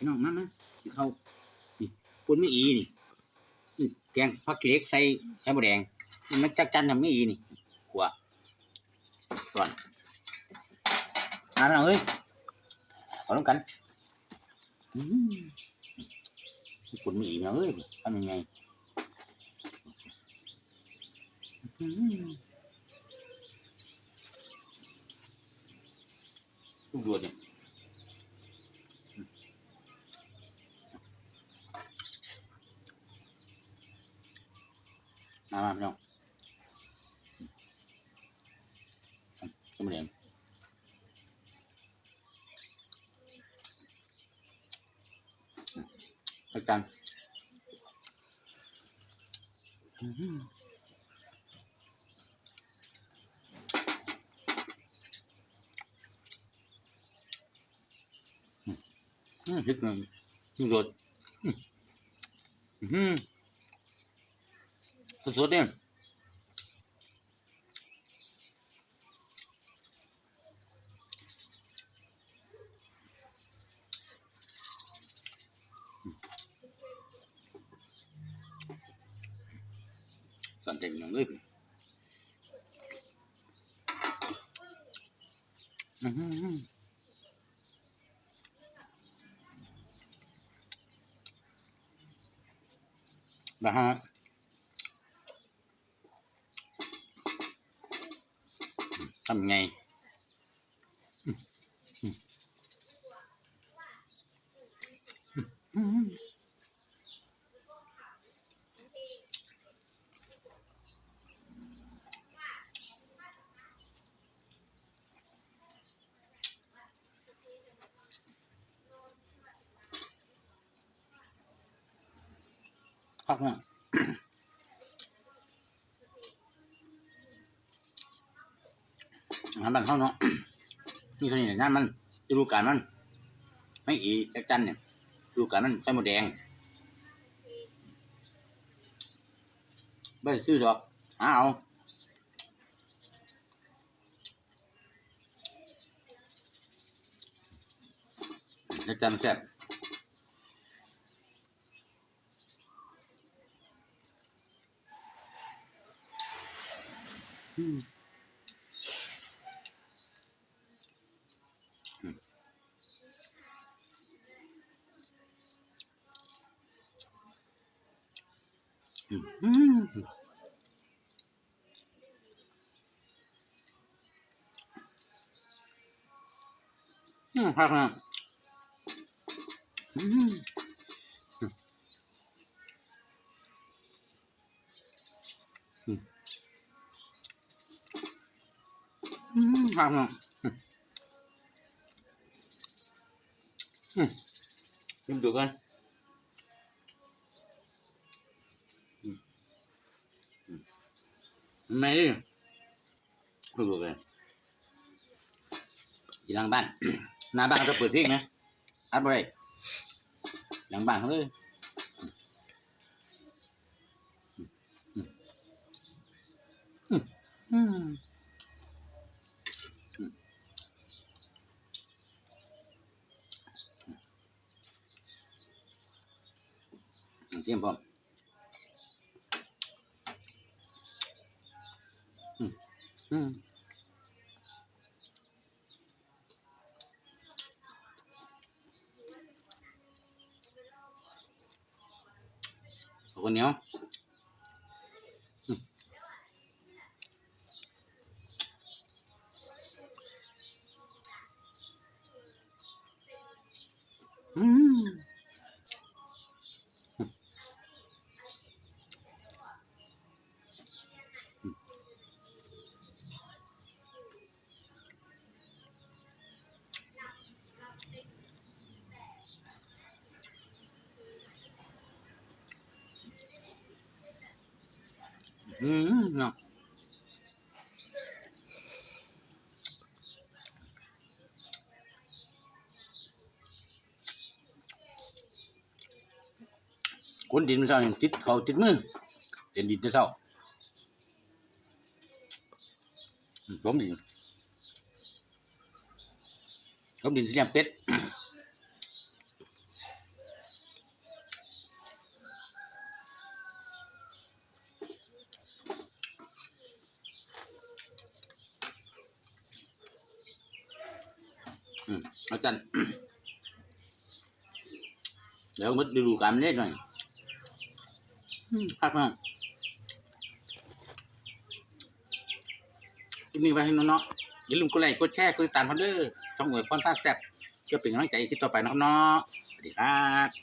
พี่น้องมามากินข้านี่ปุ่นไม่อีนี่นี่แกงผักขี้เหล็กใส่ไข่มดแดงมันจักจันทำไม่อีนี่ขัวส่วนอ่าน้องเอ้ยเอาลงกันปุ่นไม่อีน้องเอ้ยทำยังไงอืมลูกดวดเนี่ย มามาพี่น้องจะมาเรียนไปกันอื้อหืออืมอืมพริกหนึ่งพริกสดอืม 不说的。反正两个人。嗯嗯嗯。然后。 ทำไงอืมอืมอืมอืมพักนะ งานบ้านเขาเนาะนี่เท่านี้แหละงานมันฤดูกาลมัน ไม่อีจักจันเนี่ยฤดูกาลมันไข่มดแดงไม่ได้ซื้อหรอกหาเอาจักจันแซ่บอืม พักนะอืมอืมอืมพักนะอืมอืมชิมดูกัน ไม่ไม่รู้เลยอยู่หลังบ้านหน้าบ้านก็เปิดเพลงนะอัดบ่ได้หลังบ้านเขาเลยอืมเตรียมพร้อม อืมเอาคนเหนียวอืม อืมเนาะคนดินมันเศร้าติดเขาติดมือเห็นดินจะเศร้าอืมล้มดินล้มดินสีแดงเป็ด อืมเอาจันเดี๋ยวมดดูการเล่นหน่อยอืมพักมากคลิปนี้ไว้ให้น้องๆอย่าลืมกดไลค์กดแชร์กดติดตามพันเด้อช่องหน่วยพรพาแซ่บเพื่อเป็นกำลังใจคลิปต่อไปนะครับเนาะสวัสดีครับ